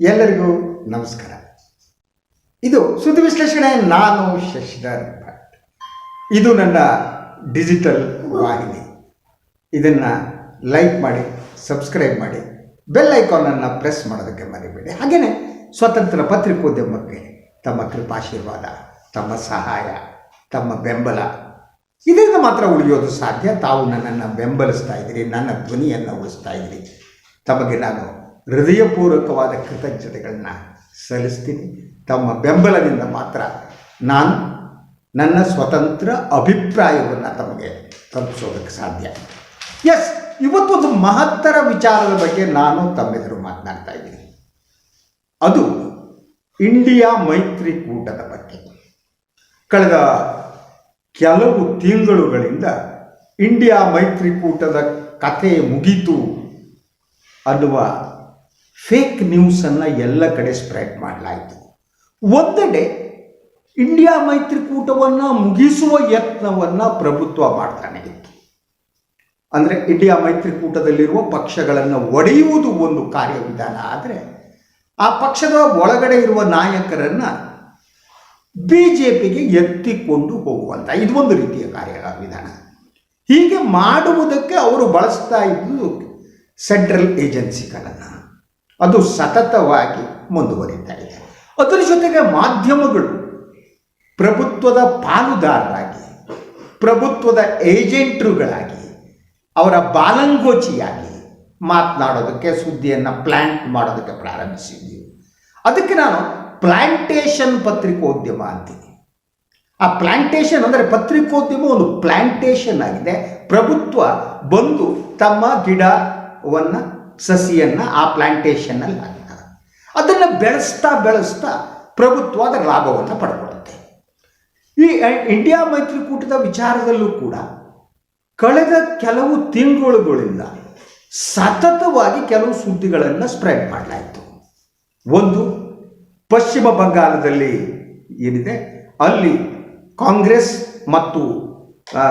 ಎಲ್ಲರಿಗೂ ನಮಸ್ಕಾರ. ಇದು ಸುದ್ದಿ ವಿಶ್ಲೇಷಣೆ, ನಾನು ಶಶಿಧರ್ ಭಟ್. ಇದು ನನ್ನ ಡಿಜಿಟಲ್ ವಾಹಿನಿ. ಇದನ್ನು ಲೈಕ್ ಮಾಡಿ, ಸಬ್ಸ್ಕ್ರೈಬ್ ಮಾಡಿ, ಬೆಲ್ ಐಕಾನನ್ನು ಪ್ರೆಸ್ ಮಾಡೋದಕ್ಕೆ ಮರಿಬೇಡಿ. ಹಾಗೆಯೇ ಸ್ವತಂತ್ರ ಪತ್ರಿಕೋದ್ಯಮಕ್ಕೆ ತಮ್ಮ ಕೃಪಾಶೀರ್ವಾದ, ತಮ್ಮ ಸಹಾಯ, ತಮ್ಮ ಬೆಂಬಲ. ಇದರಿಂದ ಮಾತ್ರ ಉಳಿಯೋದು ಸಾಧ್ಯ. ತಾವು ನನ್ನನ್ನು ಬೆಂಬಲಿಸ್ತಾ ಇದ್ದೀರಿ, ನನ್ನ ಧ್ವನಿಯನ್ನು ಉಳಿಸ್ತಾ ಇದ್ದೀರಿ. ತಮಗೆ ನಾನು ಹೃದಯಪೂರ್ವಕವಾದ ಕೃತಜ್ಞತೆಗಳನ್ನ ಸಲ್ಲಿಸ್ತೀನಿ. ತಮ್ಮ ಬೆಂಬಲದಿಂದ ಮಾತ್ರ ನಾನು ನನ್ನ ಸ್ವತಂತ್ರ ಅಭಿಪ್ರಾಯವನ್ನು ತಮಗೆ ತಲುಪಿಸೋದಕ್ಕೆ ಸಾಧ್ಯ. ಎಸ್ ಇವತ್ತೊಂದು ಮಹತ್ತರ ವಿಚಾರದ ಬಗ್ಗೆ ನಾನು ತಮ್ಮೆದುರು ಮಾತನಾಡ್ತಾ ಇದ್ದೀನಿ. ಅದು ಇಂಡಿಯಾ ಮೈತ್ರಿಕೂಟದ ಬಗ್ಗೆ. ಕಳೆದ ಕೆಲವು ತಿಂಗಳುಗಳಿಂದ ಇಂಡಿಯಾ ಮೈತ್ರಿಕೂಟದ ಕಥೆ ಮುಗೀತು ಅನ್ನುವ ಫೇಕ್ ನ್ಯೂಸನ್ನು ಎಲ್ಲ ಕಡೆ ಸ್ಪ್ರೆಡ್ ಮಾಡಲಾಯಿತು. ಒಂದೆಡೆ ಇಂಡಿಯಾ ಮೈತ್ರಿಕೂಟವನ್ನು ಮುಗಿಸುವ ಯತ್ನವನ್ನು ಪ್ರಭುತ್ವ ಮಾಡ್ತಾನೆ ಇತ್ತು. ಅಂದರೆ ಇಂಡಿಯಾ ಮೈತ್ರಿಕೂಟದಲ್ಲಿರುವ ಪಕ್ಷಗಳನ್ನು ಒಡೆಯುವುದು ಒಂದು ಕಾರ್ಯವಿಧಾನ. ಆದರೆ ಆ ಪಕ್ಷದ ಒಳಗಡೆ ಇರುವ ನಾಯಕರನ್ನು ಬಿ ಜೆ ಪಿಗೆ ಎತ್ತಿಕೊಂಡು ಹೋಗುವಂಥ ಇದು ಒಂದು ರೀತಿಯ ಕಾರ್ಯವಿಧಾನ. ಹೀಗೆ ಮಾಡುವುದಕ್ಕೆ ಅವರು ಬಳಸ್ತಾ ಇದ್ದು ಸೆಂಟ್ರಲ್ ಏಜೆನ್ಸಿಗಳನ್ನು ಅದು ಸತತವಾಗಿ ಮುಂದುವರಿತಾ ಇದೆ ಅದರ ಜೊತೆಗೆ ಮಾಧ್ಯಮಗಳು ಪ್ರಭುತ್ವದ ಪಾಲುದಾರರಾಗಿ, ಪ್ರಭುತ್ವದ ಏಜೆಂಟ್ರುಗಳಾಗಿ, ಅವರ ಬಾಲಂಗೋಚಿಯಾಗಿ ಮಾತನಾಡೋದಕ್ಕೆ ಸುದ್ದಿಯನ್ನು ಪ್ಲ್ಯಾಂಟ್ ಮಾಡೋದಕ್ಕೆ ಪ್ರಾರಂಭಿಸಿದ್ವಿ. ಅದಕ್ಕೆ ನಾನು ಪ್ಲ್ಯಾಂಟೇಷನ್ ಪತ್ರಿಕೋದ್ಯಮ ಅಂತೀನಿ. ಆ ಪ್ಲ್ಯಾಂಟೇಷನ್ ಅಂದರೆ ಪತ್ರಿಕೋದ್ಯಮ ಒಂದು ಪ್ಲ್ಯಾಂಟೇಷನ್ ಆಗಿದೆ. ಪ್ರಭುತ್ವ ಬಂದು ತಮ್ಮ ಗಿಡವನ್ನು ಸಸಿಯನ್ನು ಆ ಪ್ಲ್ಯಾಂಟೇಷನ್ನಲ್ಲಿ ಹಾಕ್ತಾರೆ. ಅದನ್ನು ಬೆಳೆಸ್ತಾ ಬೆಳೆಸ್ತಾ ಪ್ರಭುತ್ವ ಅದರ ಲಾಭವನ್ನು ಪಡ್ಕೊಡುತ್ತೆ ಈ ಇಂಡಿಯಾ ಮೈತ್ರಿಕೂಟದ ವಿಚಾರದಲ್ಲೂ ಕೂಡ ಕಳೆದ ಕೆಲವು ತಿಂಗಳುಗಳಿಂದ ಸತತವಾಗಿ ಕೆಲವು ಸುದ್ದಿಗಳನ್ನು ಸ್ಪ್ರೆಡ್ ಮಾಡಲಾಯಿತು. ಒಂದು, ಪಶ್ಚಿಮ ಬಂಗಾಳದಲ್ಲಿ ಏನಿದೆ? ಅಲ್ಲಿ ಕಾಂಗ್ರೆಸ್ ಮತ್ತು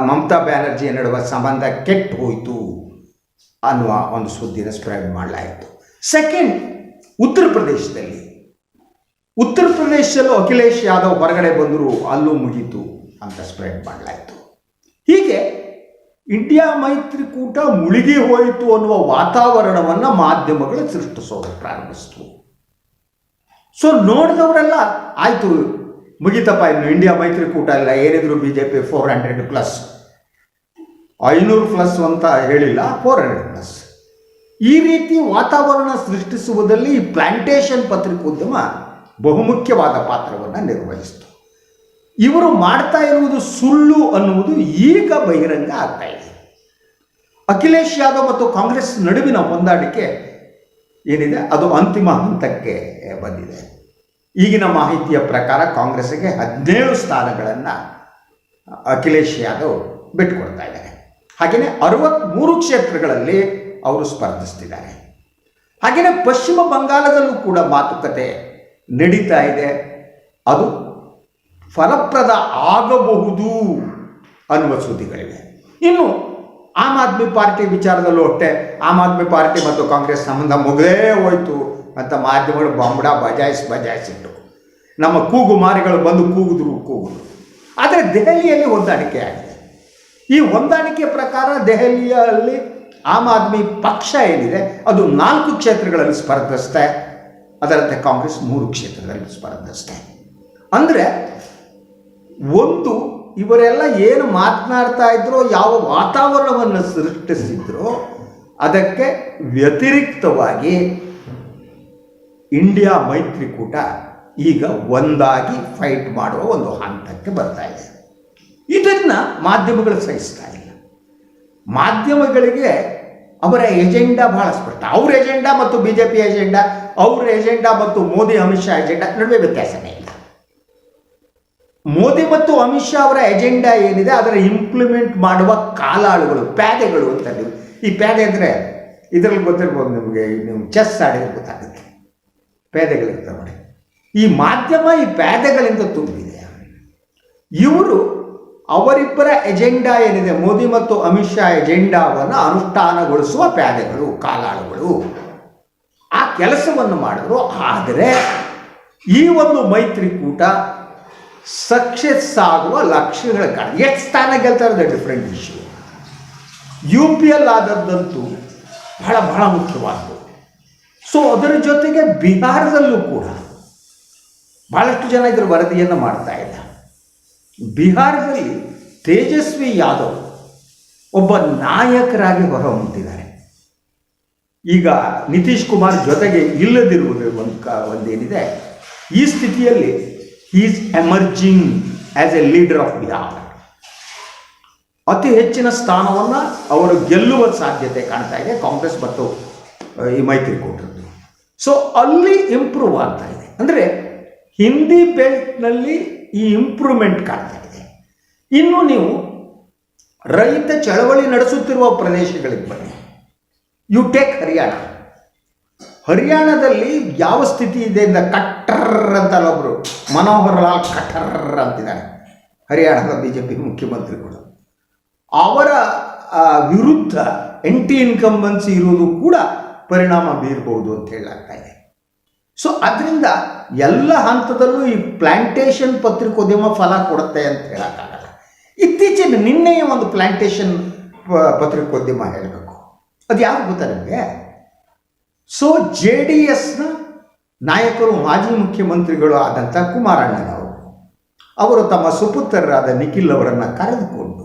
ಮಮತಾ ಬ್ಯಾನರ್ಜಿ ನಡುವ ಸಂಬಂಧ ಕೆಟ್ಟು ಹೋಯಿತು. ಅನ್ನುವ ಒಂದು ಸುದ್ದಿನ ಸ್ಪ್ರೆಡ್ ಮಾಡಲಾಯಿತು. ಸೆಕೆಂಡ್ ಉತ್ತರ ಪ್ರದೇಶದಲ್ಲಿ. ಉತ್ತರ ಪ್ರದೇಶದಲ್ಲೂ ಅಖಿಲೇಶ್ ಯಾದವ್ ಹೊರಗಡೆ ಬಂದರು ಅಲ್ಲೂ ಮುಗೀತು ಅಂತ ಸ್ಪ್ರೆಡ್ ಮಾಡಲಾಯಿತು. ಹೀಗೆ ಇಂಡಿಯಾ ಮೈತ್ರಿಕೂಟ ಮುಳುಗಿ ಹೋಯಿತು ಅನ್ನುವ ವಾತಾವರಣವನ್ನು ಮಾಧ್ಯಮಗಳು ಸೃಷ್ಟಿಸೋದು ಪ್ರಾರಂಭಿಸಿತು ಸೊ ನೋಡಿದವರೆಲ್ಲ ಆಯಿತು, ಮುಗಿತಪ್ಪ ಇನ್ನು ಇಂಡಿಯಾ ಮೈತ್ರಿಕೂಟ ಎಲ್ಲ ಏನಿದ್ರು B J P four hundred plus ಐನೂರು ಪ್ಲಸ್ ಅಂತ ಹೇಳಿಲ್ಲ ಫೋರ್ ಹಂಡ್ರೆಡ್ ಪ್ಲಸ್. ಈ ರೀತಿ ವಾತಾವರಣ ಸೃಷ್ಟಿಸುವುದರಲ್ಲಿ ಈ ಪ್ಲಾಂಟೇಷನ್ ಪತ್ರಿಕೋದ್ಯಮ ಬಹುಮುಖ್ಯವಾದ ಪಾತ್ರವನ್ನು ನಿರ್ವಹಿಸಿತು. ಇವರು ಮಾಡ್ತಾ ಇರುವುದು ಸುಳ್ಳು ಅನ್ನುವುದು ಈಗ ಬಹಿರಂಗ ಆಗ್ತಾ ಇದೆ. ಅಖಿಲೇಶ್ ಯಾದವ್ ಮತ್ತು ಕಾಂಗ್ರೆಸ್ ನಡುವಿನ ಹೊಂದಾಣಿಕೆ ಏನಿದೆ? ಅದು ಅಂತಿಮ ಹಂತಕ್ಕೆ ಬಂದಿದೆ. ಈಗಿನ ಮಾಹಿತಿಯ ಪ್ರಕಾರ ಕಾಂಗ್ರೆಸ್ಗೆ ಹದಿನೇಳು ಸ್ಥಾನಗಳನ್ನು ಅಖಿಲೇಶ್ ಯಾದವ್ ಬಿಟ್ಟುಕೊಡ್ತಾ ಇದ್ದಾರೆ. ಹಾಗೆಯೇ ಅರವತ್ತ್ಮೂರು ಕ್ಷೇತ್ರಗಳಲ್ಲಿ ಅವರು ಸ್ಪರ್ಧಿಸ್ತಿದ್ದಾರೆ. ಹಾಗೆಯೇ ಪಶ್ಚಿಮ ಬಂಗಾಳದಲ್ಲೂ ಕೂಡ ಮಾತುಕತೆ ನಡೀತಾ ಇದೆ. ಅದು ಫಲಪ್ರದ ಆಗಬಹುದು ಅನ್ನುವ ಸುದ್ದಿಗಳಿವೆ. ಇನ್ನು ಆಮ್ ಆದ್ಮಿ ಪಾರ್ಟಿ ವಿಚಾರದಲ್ಲೂ ಅಷ್ಟೇ, ಆಮ್ ಆದ್ಮಿ ಪಾರ್ಟಿ ಮತ್ತು ಕಾಂಗ್ರೆಸ್ ಸಂಬಂಧ ಮುಗದೇ ಹೋಯಿತು ಅಂತ ಮಾಧ್ಯಮಗಳು ಬಾಂಬಡ ಬಜಾಯಿಸಿ ಬಜಾಯಿಸಿಟ್ಟು ನಮ್ಮ ಕೂಗು ಮಾರಿಗಳು ಬಂದು ಕೂಗಿದ್ರು ಕೂಗಿದ್ರು. ಆದರೆ ದೆಹಲಿಯಲ್ಲಿ ಹೊಂದಾಣಿಕೆ ಆಗಿದೆ ಈ ಹೊಂದಾಣಿಕೆ ಪ್ರಕಾರ ದೆಹಲಿಯಲ್ಲಿ ಆಮ್ ಆದ್ಮಿ ಪಕ್ಷ ಏನಿದೆ, ಅದು ನಾಲ್ಕು ಕ್ಷೇತ್ರಗಳಲ್ಲಿ ಸ್ಪರ್ಧಿಸ್ತೆ ಅದರಂತೆ ಕಾಂಗ್ರೆಸ್ ಮೂರು ಕ್ಷೇತ್ರದಲ್ಲಿ ಸ್ಪರ್ಧಿಸ್ತೆ ಅಂದರೆ ಒಂದು ಇವರೆಲ್ಲ ಏನು ಮಾತನಾಡ್ತಾ ಇದ್ರೋ, ಯಾವ ವಾತಾವರಣವನ್ನು ಸೃಷ್ಟಿಸಿದ್ರೋ, ಅದಕ್ಕೆ ವ್ಯತಿರಿಕ್ತವಾಗಿ ಇಂಡಿಯಾ ಮೈತ್ರಿಕೂಟ ಈಗ ಒಂದಾಗಿ ಫೈಟ್ ಮಾಡುವ ಒಂದು ಹಂತಕ್ಕೆ ಬರ್ತಾ ಇದೆ. ಇದನ್ನು ಮಾಧ್ಯಮಗಳು ಸಹಿಸ್ತಾ ಇಲ್ಲ. ಮಾಧ್ಯಮಗಳಿಗೆ ಅವರ ಎಜೆಂಡಾ ಬಹಳ ಸ್ಪಷ್ಟ. ಅವ್ರ ಎಜೆಂಡಾ ಮತ್ತು ಬಿ ಜೆ ಪಿ ಎಜೆಂಡಾ, ಅವ್ರ ಎಜೆಂಡಾ ಮತ್ತು ಮೋದಿ, ಅಮಿತ್ ಶಾ ಎಜೆಂಡಾ ನಡುವೆ ವ್ಯತ್ಯಾಸನೇ ಇಲ್ಲ. ಮೋದಿ ಮತ್ತು ಅಮಿತ್ ಶಾ ಅವರ ಎಜೆಂಡಾ ಏನಿದೆ, ಅದರ ಇಂಪ್ಲಿಮೆಂಟ್ ಮಾಡುವ ಕಾಲಾಳುಗಳು, ಪ್ಯಾದೆಗಳು ಅಂತ ಈ ಪ್ಯಾದೆ ಅಂದರೆ ಇದರಲ್ಲಿ ಗೊತ್ತಿರ್ಬೋದು ನಿಮಗೆ ನೀವು ಚೆಸ್ ಆಡಿದ್ರೆ ಗೊತ್ತಾಗುತ್ತೆ. ಪ್ಯಾದೆಗಳಿರ್ತವೆ ಈ ಮಾಧ್ಯಮ ಈ ಪ್ಯಾದೆಗಳಿಂದ ತುಂಬಿದೆ. ಇವರು ಅವರಿಬ್ಬರ ಎಜೆಂಡಾ ಏನಿದೆ? ಮೋದಿ ಮತ್ತು ಅಮಿತ್ ಶಾ ಎಜೆಂಡಾವನ್ನು ಅನುಷ್ಠಾನಗೊಳಿಸುವ ಪ್ಯಾದೆಗಳು ಕಾಲಾಳುಗಳು. ಆ ಕೆಲಸವನ್ನು ಮಾಡಿದ್ರು. ಆದರೆ ಈ ಒಂದು ಮೈತ್ರಿಕೂಟ ಸಕ್ಸಸ್ ಆಗುವ ಲಕ್ಷ್ಯಗಳ ಕಾರಣ ಎಷ್ಟು ಸ್ಥಾನ ಗೆಲ್ತಾರೆ different issue U P L ಆದದ್ದಂತೂ ಬಹಳ ಬಹಳ ಮುಖ್ಯವಾದದ್ದು ಸೊ ಅದರ ಜೊತೆಗೆ ಬಿಹಾರದಲ್ಲೂ ಕೂಡ ಭಾಳಷ್ಟು ಜನ ಇದರ ವರದಿಯನ್ನು ಮಾಡ್ತಾ ಇಲ್ಲ ಬಿಹಾರದಲ್ಲಿ ತೇಜಸ್ವಿ ಯಾದವ್ ಒಬ್ಬ ನಾಯಕರಾಗಿ ಹೊರಹೊಮ್ಮಿದ್ದಾರೆ ಈಗ ನಿತೀಶ್ ಕುಮಾರ್ ಜೊತೆಗೆ ಇಲ್ಲದಿರುವುದು ಒಂದು ಕ, ಒಂದೇನಿದೆ. ಈ ಸ್ಥಿತಿಯಲ್ಲಿ is emerging as a leader of Bihar ಅತಿ ಹೆಚ್ಚಿನ ಸ್ಥಾನವನ್ನು ಅವರು ಗೆಲ್ಲುವ ಸಾಧ್ಯತೆ ಕಾಣ್ತಾ ಇದೆ, ಕಾಂಗ್ರೆಸ್ ಮತ್ತು ಈ ಮೈತ್ರಿಕೂಟದ್ದು. ಸೊ ಅಲ್ಲಿ ಇಂಪ್ರೂವ್ ಆಗ್ತಾ ಇದೆ. ಅಂದರೆ ಹಿಂದಿ ಬೆಲ್ಟ್ನಲ್ಲಿ ಈ ಇಂಪ್ರೂವ್ಮೆಂಟ್ ಕಾಣ್ತಾ ಇದೆ ಇನ್ನು ನೀವು ರೈತ ಚಳವಳಿ ನಡೆಸುತ್ತಿರುವ ಪ್ರದೇಶಗಳಿಗೆ ಬನ್ನಿ. ಯು ಟೇಕ್ ಹರಿಯಾಣ ಹರಿಯಾಣದಲ್ಲಿ ಯಾವ ಸ್ಥಿತಿ ಇದೆ ಅಂತ ಕಟ್ಟರ್ ಅಂತ ಒಬ್ಬರು ಮನೋಹರ್ ಲಾಲ್ ಕಟ್ಟರ್ ಅಂತಿದ್ದಾರೆ. ಹರಿಯಾಣದ ಬಿ ಜೆ ಪಿ ಮುಖ್ಯಮಂತ್ರಿಗಳು ಅವರ ವಿರುದ್ಧ ಎಂಟಿ ಇನ್ಕಂಬನ್ಸಿ ಇರುವುದು ಕೂಡ ಪರಿಣಾಮ ಬೀರಬಹುದು ಅಂತ ಹೇಳಲಾಗ್ತಾ ಇದೆ. ಸೊ ಅದರಿಂದ ಎಲ್ಲ ಹಂತದಲ್ಲೂ ಈ ಪ್ಲಾಂಟೇಶನ್ ಪತ್ರಿಕೋದ್ಯಮ ಫಲ ಕೊಡುತ್ತೆ ಅಂತ ಹೇಳೋಕ್ಕಾಗಲ್ಲ. ಇತ್ತೀಚಿನ ನಿನ್ನೆಯ ಒಂದು ಪ್ಲಾಂಟೇಶನ್ ಪತ್ರಿಕೋದ್ಯಮ ಹೇಳಬೇಕು. ಅದು ಯಾರು ಗೊತ್ತಾ ನಿಮಗೆ? ಸೊ ಜೆ ಡಿ ಎಸ್ನ ನಾಯಕರು, ಮಾಜಿ ಮುಖ್ಯಮಂತ್ರಿಗಳು ಆದಂಥ ಕುಮಾರಣ್ಣನವರು. ಅವರು ತಮ್ಮ ಸುಪುತ್ರರಾದ ನಿಖಿಲ್ ಅವರನ್ನು ಕರೆದುಕೊಂಡು,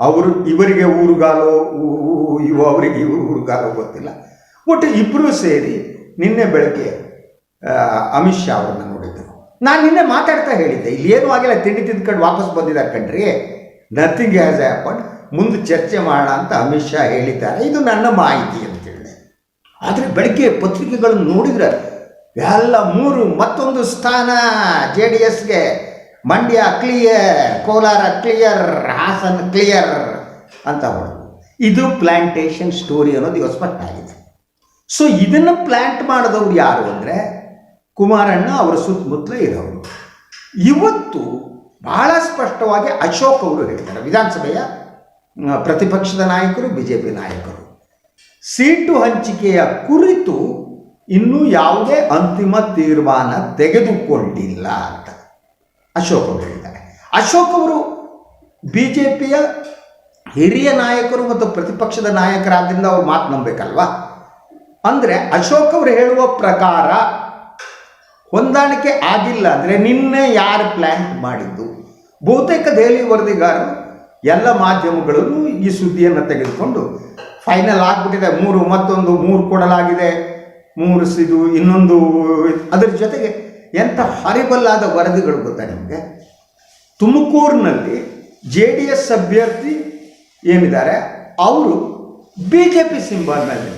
ಅವರು ಇವರಿಗೆ ಊರುಗಾಲೋ ಇವು ಅವರಿಗೆ ಇವರು ಊರುಗಾಲೋ ಗೊತ್ತಿಲ್ಲ. ಒಟ್ಟು ಇಬ್ಬರೂ ಸೇರಿ ನಿನ್ನೆ ಬೆಳಗ್ಗೆ ಅಮಿತ್ ಶಾ ಅವರನ್ನು ನೋಡಿದ್ದರು ನಾನು ನಿನ್ನೆ ಮಾತಾಡ್ತಾ ಹೇಳಿದ್ದೆ, ಇಲ್ಲಿ ಏನೂ ಆಗಿಲ್ಲ, ತಿಂಡಿ ತಿಂದ್ಕೊಂಡು ವಾಪಸ್ ಬಂದಿದ್ದಾರೆ ಕಣ್ರಿ. ನಥಿಂಗ್ ಹ್ಯಾಸ್ ಹ್ಯಾಪನ್ ಮುಂದೆ ಚರ್ಚೆ ಮಾಡೋಣ ಅಂತ ಅಮಿತ್ ಶಾ ಹೇಳಿದ್ದಾರೆ. ಇದು ನನ್ನ ಮಾಹಿತಿ ಅಂತ ಹೇಳಿದೆ. ಆದರೆ ಬೆಳಗ್ಗೆ ಪತ್ರಿಕೆಗಳನ್ನು ನೋಡಿದರೆ ಎಲ್ಲ ಮೂರು ಮತ್ತೊಂದು ಸ್ಥಾನ, ಜೆ ಡಿ ಎಸ್ಗೆ. Mandya clear Kolar clear Hassan clear ಅಂತ ಹೊಡೆದು ಇದು ಪ್ಲಾಂಟೇಶನ್ ಸ್ಟೋರಿ ಅನ್ನೋದು ಇವತ್ತು ಸ್ಪಷ್ಟ ಆಗಿದೆ ಸೊ ಇದನ್ನು ಪ್ಲ್ಯಾಂಟ್ ಮಾಡಿದವ್ರು ಯಾರು ಅಂದರೆ ಕುಮಾರಣ್ಣ ಅವರ ಸುತ್ತಮುತ್ತಲ ಇರೋರು. ಇವತ್ತು ಬಹಳ ಸ್ಪಷ್ಟವಾಗಿ ಅಶೋಕ್ ಅವರು ಹೇಳ್ತಾರೆ. ವಿಧಾನಸಭೆಯ ಪ್ರತಿಪಕ್ಷದ ನಾಯಕರು ಬಿ ಜೆ ಪಿ ನಾಯಕರು. ಸೀಟು ಹಂಚಿಕೆಯ ಕುರಿತು ಇನ್ನೂ ಯಾವುದೇ ಅಂತಿಮ ತೀರ್ಮಾನ ತೆಗೆದುಕೊಂಡಿಲ್ಲ ಅಂತ ಅಶೋಕ್ ಅವರು ಹೇಳಿದ್ದಾರೆ. ಅಶೋಕ್ ಅವರು ಬಿ ಜೆ ಪಿಯ ಹಿರಿಯ ನಾಯಕರು ಮತ್ತು ಪ್ರತಿಪಕ್ಷದ ನಾಯಕರಾದ್ರಿಂದ ಅವ್ರು ಮಾತು ನಂಬಬೇಕಲ್ವಾ ಅಂದರೆ ಅಶೋಕ್ ಅವರು ಹೇಳುವ ಪ್ರಕಾರ ಹೊಂದಾಣಿಕೆ ಆಗಿಲ್ಲ ಅಂದರೆ ನಿನ್ನೆ ಯಾರು ಪ್ಲ್ಯಾನ್ ಮಾಡಿದ್ದು? ಬಹುತೇಕ ದೆಹಲಿ ವರದಿಗಾರರು ಎಲ್ಲ ಮಾಧ್ಯಮಗಳಲ್ಲೂ ಈ ಸುದ್ದಿಯನ್ನು ತೆಗೆದುಕೊಂಡು ಫೈನಲ್ ಆಗಿಬಿಟ್ಟಿದೆ. ಮೂರು ಮತ್ತೊಂದು, ಮೂರು ಕೊಡಲಾಗಿದೆ. ಮೂರು ಇದು ಇನ್ನೊಂದು ಅದರ ಜೊತೆಗೆ ಎಂಥ ಹರಿಬಲ್ಲಾದ ವರದಿಗಳು ಗೊತ್ತಾ ನಿಮಗೆ? ತುಮಕೂರಿನಲ್ಲಿ ಜೆ ಡಿ ಎಸ್ ಅಭ್ಯರ್ಥಿ ಏನಿದ್ದಾರೆ? ಅವರು ಬಿ ಜೆ ಪಿ ಸಿಂಬಲ್ನಲ್ಲಿ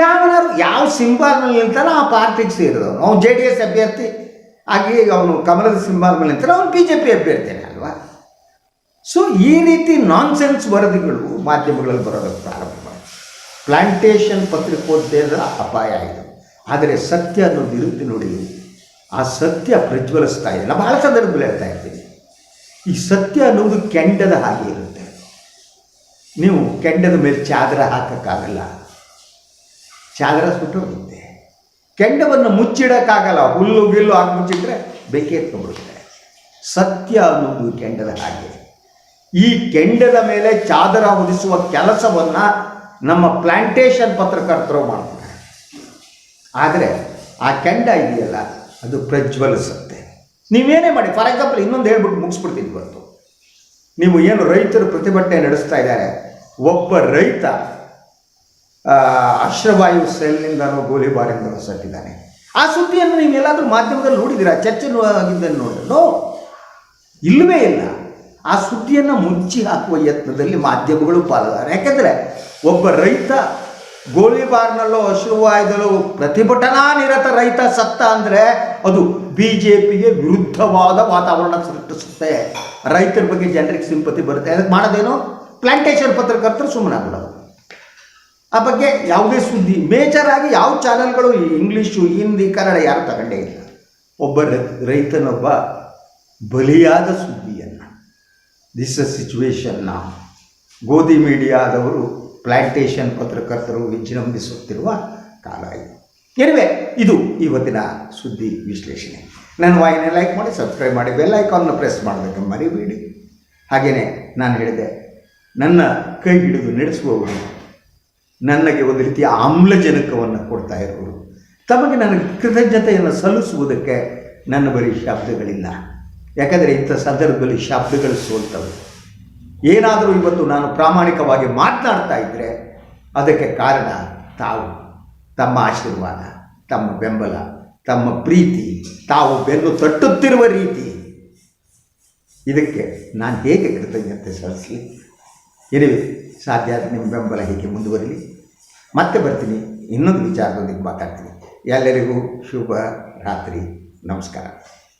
ಯಾವನಾರು ಯಾವ ಸಿಂಬಲ್ನಲ್ಲಿ ನಿಲ್ತಾನೋ ಆ ಪಾರ್ಟಿಗೆ ಸೇರಿದವನು. ಅವನು ಜೆ ಡಿ ಎಸ್ ಅಭ್ಯರ್ಥಿ ಆಗಿ ಅವನು ಕಮಲದ ಸಿಂಬಲ್ ಮೇಲೆ ನಿಂತಾನೆ ಅವನು ಬಿ ಜೆ ಪಿ ಅಭ್ಯರ್ಥಿನೇ ಅಲ್ವಾ? ಸೊ ಈ ರೀತಿ ನಾನ್ಸೆನ್ಸ್ ವರದಿಗಳು ಮಾಧ್ಯಮಗಳಲ್ಲಿ ಬರೋದಕ್ಕೆ ಪ್ರಾರಂಭ. ಮಾಡಿ ಪ್ಲಾಂಟೇಶನ್ ಪತ್ರಿಕೋದ್ಯಮದ ಅಪಾಯ ಇದು. ಆದರೆ ಸತ್ಯ ಅನ್ನೋದು ಇರುತ್ತೆ ನೋಡಿ. ಆ ಸತ್ಯ ಪ್ರಜ್ವಲಿಸ್ತಾ ಇದೆ. ನಾನು ಬಹಳ ಸಂದರ್ಭದಲ್ಲಿ ಹೇಳ್ತಾ ಇರ್ತೀನಿ ಈ ಸತ್ಯ ಅನ್ನೋದು ಕೆಂಡದ ಹಾಗೆ ಇರುತ್ತೆ. ನೀವು ಕೆಂಡದ ಮೇಲೆ ಚಾದರ ಹಾಕಕ್ಕಾಗಲ್ಲ. ಚಾದರ ಸುಟ್ಟೋಗುತ್ತೆ ಕೆಂಡವನ್ನು ಮುಚ್ಚಿಡೋಕ್ಕಾಗಲ್ಲ. ಹುಲ್ಲು ಗಿಲ್ಲು ಹಾಕಿ ಮುಚ್ಚಿಟ್ರೆ ಬೆಂಕಿ ಎತ್ಕೊಂಡ್ಬಿಡುತ್ತೆ. ಸತ್ಯ ಅನ್ನೋದು ಕೆಂಡದ ಹಾಗೆ. ಈ ಕೆಂಡದ ಮೇಲೆ ಚಾದರ ಹೊದಿಸುವ ಕೆಲಸವನ್ನು ನಮ್ಮ ಪ್ಲಾಂಟೇಶನ್ ಪತ್ರಕರ್ತರು ಮಾಡ್ತಾರೆ. ಆದರೆ ಆ ಕೆಂಡ ಇದೆಯಲ್ಲ, ಅದು ಪ್ರಜ್ವಲಿಸುತ್ತೆ. ನೀವೇನೇ ಮಾಡಿ, ಫಾರ್ ಎಕ್ಸಾಂಪಲ್ ಇನ್ನೊಂದು ಹೇಳ್ಬಿಟ್ಟು ಮುಗಿಸ್ಬಿಡ್ತೀನಿ ಇವತ್ತು. ನೀವು ಏನು ರೈತರು ಪ್ರತಿಭಟನೆ ನಡೆಸ್ತಾ ಇದ್ದಾರೆ, ಒಬ್ಬ ರೈತ ಅಶ್ರವಾಯು ಸೆಲ್ನಿಂದನೋ ಗೋಲಿಬಾರಿಂದನೋ ಸತ್ತಿದ್ದಾನೆ. ಆ ಸುದ್ದಿಯನ್ನು ನೀವು ಎಲ್ಲಾದರೂ ಮಾಧ್ಯಮದಲ್ಲಿ ನೋಡಿದ್ದೀರಾ? ಚರ್ಚೆ ಆಗಿದ್ದನ್ನು ನೋಡಲು ಇಲ್ಲವೇ ಇಲ್ಲ. ಆ ಸುದ್ದಿಯನ್ನು ಮುಚ್ಚಿ ಹಾಕುವ ಯತ್ನದಲ್ಲಿ ಮಾಧ್ಯಮಗಳು ಪಾಲ್ಗಾರ ಯಾಕೆಂದರೆ ಒಬ್ಬ ರೈತ ಗೋಲಿಬಾರ್ನಲ್ಲೋ ಅಶ್ರವಾಯದಲ್ಲೋ ಪ್ರತಿಭಟನಾ ನಿರತ ರೈತ ಸತ್ತ ಅಂದರೆ ಅದು ಬಿ ಜೆ ಪಿಗೆ ವಿರುದ್ಧವಾದ ವಾತಾವರಣ ಸೃಷ್ಟಿಸುತ್ತೆ. ರೈತರ ಬಗ್ಗೆ ಜನರಿಗೆ ಸಿಂಪತಿ ಬರುತ್ತೆ. ಅದಕ್ಕೆ ಮಾಡೋದೇನು? ಪ್ಲಾಂಟೇಶನ್ ಪತ್ರಕರ್ತರು ಸುಮ್ಮನೆ ಆಗ್ಬಿಡೋದು ಆ ಬಗ್ಗೆ ಯಾವುದೇ ಸುದ್ದಿ ಮೇಜರ್ ಆಗಿ ಯಾವ ಚಾನೆಲ್ಗಳು ಇಂಗ್ಲೀಷು, ಹಿಂದಿ, ಕನ್ನಡ ಯಾರು ತಗೊಂಡೇ ಇಲ್ಲ. ಒಬ್ಬ ರೈತನೊಬ್ಬ ಬಲಿಯಾದ ಸುದ್ದಿಯನ್ನು ದಿಸ್ ಅ ಸಿಚುವೇಶನ್ ನಾವು ಗೋಧಿ ಮೀಡಿಯಾದವರು ಪ್ಲಾಂಟೇಶನ್ ಪತ್ರಕರ್ತರು ವಿಜೃಂಭಿಸುತ್ತಿರುವ ಕಾಲ ಇದು. ಎನಿವೆ ಇದು ಇವತ್ತಿನ ಸುದ್ದಿ ವಿಶ್ಲೇಷಣೆ. ನನ್ನ ವಾಹಿನಿ ಲೈಕ್ ಮಾಡಿ ಸಬ್ಸ್ಕ್ರೈಬ್ ಮಾಡಿ ಬೆಲ್ ಐಕಾನ್ನ ಪ್ರೆಸ್ ಮಾಡಬೇಕು ಮರಿಬೇಡಿ. ಹಾಗೆಯೇ ನಾನು ಹೇಳಿದೆ, ನನ್ನ ಕೈ ಹಿಡಿದು ನಡೆಸುವವರು ನನಗೆ ಒಂದು ರೀತಿಯ ಆಮ್ಲಜನಕವನ್ನು ಕೊಡ್ತಾ ಇರೋರು. ತಮಗೆ ನನಗೆ ಕೃತಜ್ಞತೆಯನ್ನು ಸಲ್ಲಿಸುವುದಕ್ಕೆ ನನ್ನ ಬಳಿ ಶಬ್ದಗಳಿಲ್ಲ. ಯಾಕಂದರೆ ಇಂಥ ಸಂದರ್ಭದಲ್ಲಿ ಶಬ್ದಗಳು ಸೋಲ್ತವೆ. ಏನಾದರೂ ಇವತ್ತು ನಾನು ಪ್ರಾಮಾಣಿಕವಾಗಿ ಮಾತನಾಡ್ತಾ ಇದ್ದರೆ ಅದಕ್ಕೆ ಕಾರಣ ತಾವು, ತಮ್ಮ ಆಶೀರ್ವಾದ, ತಮ್ಮ ಬೆಂಬಲ, ತಮ್ಮ ಪ್ರೀತಿ, ತಾವು ಬೆನ್ನು ತಟ್ಟುತ್ತಿರುವ ರೀತಿ. ಇದಕ್ಕೆ ನಾನು ಹೇಗೆ ಕೃತಜ್ಞತೆ ಸಲ್ಲಿಸಲಿ? ಇರಲಿ, ಸಾಧ್ಯ ನಿಮ್ಮ ಬೆಂಬಲ ಹೀಗೆ ಮುಂದುವರಿಲಿ. ಮತ್ತೆ ಬರ್ತೀನಿ. ಇನ್ನೊಂದು ವಿಚಾರದೊಂದಿಗೆ ಮಾತಾಡ್ತೀನಿ. ಎಲ್ಲರಿಗೂ ಶುಭ ರಾತ್ರಿ. ನಮಸ್ಕಾರ.